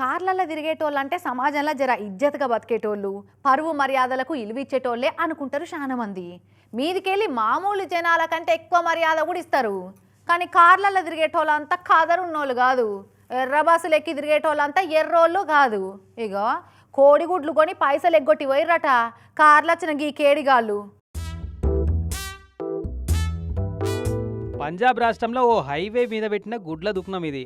కార్లలో తిరిగేటోళ్ళు అంటే సమాజంలో జర ఇజ్జత్గా బతికేటోళ్ళు పరువు మర్యాదలకు ఇలువిచ్చేటోళ్ళే అనుకుంటారు చాలామంది. మీదికెళ్ళి మామూలు జనాల కంటే ఎక్కువ మర్యాద కూడా ఇస్తారు. కానీ కార్లలో తిరిగేటోళ్ళంతా కాదరున్నోళ్ళు కాదు. ఎర్ర బస్సులు ఎక్కి తిరిగేటోళ్ళంతా ఎర్రోళ్ళు కాదు. ఇగో కోడిగుడ్లు కొని పైసలు ఎగ్గొట్టి పోయిర్రట. కార్లు వచ్చిన గీ కేడిగాళ్ళు. పంజాబ్ రాష్ట్రంలో ఓ హైవే మీద పెట్టిన గుడ్ల దుకాణం ఇది.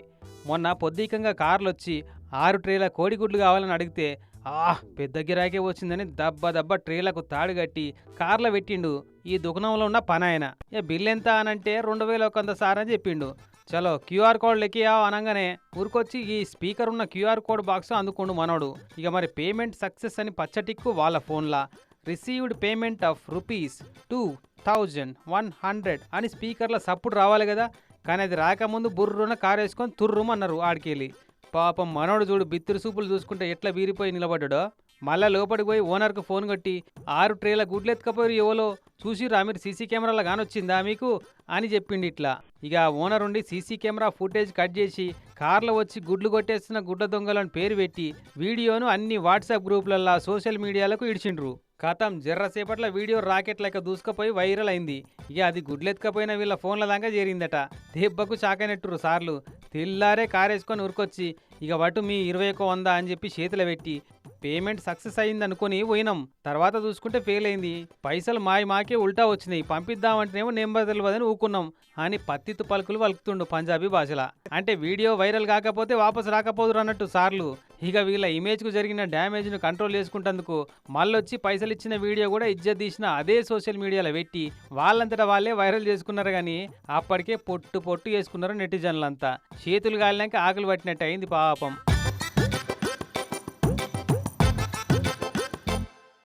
మొన్న పొద్దుకంగా కార్లు వచ్చి ఆరు ట్రేల కోడిగుడ్లు కావాలని అడిగితే ఆ పెద్ద గిరాకే వచ్చిందని దబ్బ దబ్బ ట్రేలకు తాడు కట్టి కార్లో పెట్టిండు. ఈ దుకాణంలో ఉన్న పని ఆయన. బిల్ ఎంత అనంటే రెండు వేల ఒక వంద సార్ అని చెప్పిండు. చలో క్యూఆర్ కోడ్ లెక్కియా అనగానే ఊరికొచ్చి ఈ స్పీకర్ ఉన్న క్యూఆర్ కోడ్ బాక్స్ అందుకోండు మనోడు. ఇక మరి పేమెంట్ సక్సెస్ అని పచ్చటిక్కు వాళ్ళ ఫోన్లా. Received payment of rupees two thousand one hundred అని స్పీకర్లో సప్పుడు రావాలి కదా. కానీ అది రాకముందు బుర్రున కారు వేసుకొని తుర్రుమన్నారు ఆడికెళ్ళి పాపం మనోడు చూడు బిత్తిరి సూపులు చూసుకుంటే ఎట్లా వీరిపోయి నిలబడ్డాడో. మళ్ళా లోపలికి పోయి ఓనర్కు ఫోన్ కొట్టి ఆరు ట్రేల గుడ్లు ఎవలో? చూసిరా మీరు సీసీ కెమెరాలో కానొచ్చిందా మీకు? అని చెప్పిండి ఇట్లా. ఇక ఓనర్ ఉండి సీసీ కెమెరా ఫుటేజ్ కట్ చేసి కార్లో వచ్చి గుడ్లు కొట్టేస్తున్న గుడ్ల దొంగలను పేరు పెట్టి వీడియోను అన్ని వాట్సాప్ గ్రూపులల్లో సోషల్ మీడియాలకు ఇడిచిండ్రు. కథం జర్రసేపట్లో వీడియో రాకెట్ లెక్క దూసుకుపోయి వైరల్ అయింది. ఇక అది గుడ్లెత్తుకపోయిన వీళ్ళ ఫోన్ల దాకా చేరిందట. దెబ్బకు షాకైనట్టురు సార్లు. తెల్లారే కారేసుకొని ఉరికొచ్చి ఇక వటు మీ ఇరవై ఒక వంద అని చెప్పి చేతిలో పెట్టి పేమెంట్ సక్సెస్ అయింది అనుకుని పోయినాం. తర్వాత చూసుకుంటే ఫెయిల్ అయింది. పైసలు మాయ మాకే ఉల్టా వచ్చినాయి. పంపిద్దామంటేనేమో నెంబర్ తెలియదని ఊకున్నాం. అని పత్తిత్తు పలుకులు వలుకుతుండు పంజాబీ భాషల. అంటే వీడియో వైరల్ కాకపోతే వాపసు రాకపోదురు అన్నట్టు సార్లు. ఇక వీళ్ళ ఇమేజ్కు జరిగిన డ్యామేజ్ను కంట్రోల్ చేసుకుంటందుకు మళ్ళొచ్చి పైసలు ఇచ్చిన వీడియో కూడా ఇజ్జత్ తీసిన అదే సోషల్ మీడియాలో పెట్టి వాళ్ళంతటా వాళ్ళే వైరల్ చేసుకున్నారు కానీ అప్పటికే పొట్టు పొట్టు చేసుకున్నారు నెటిజన్లంతా. చేతులు గాలినాక ఆకులు పట్టినట్టు అయింది పాపం.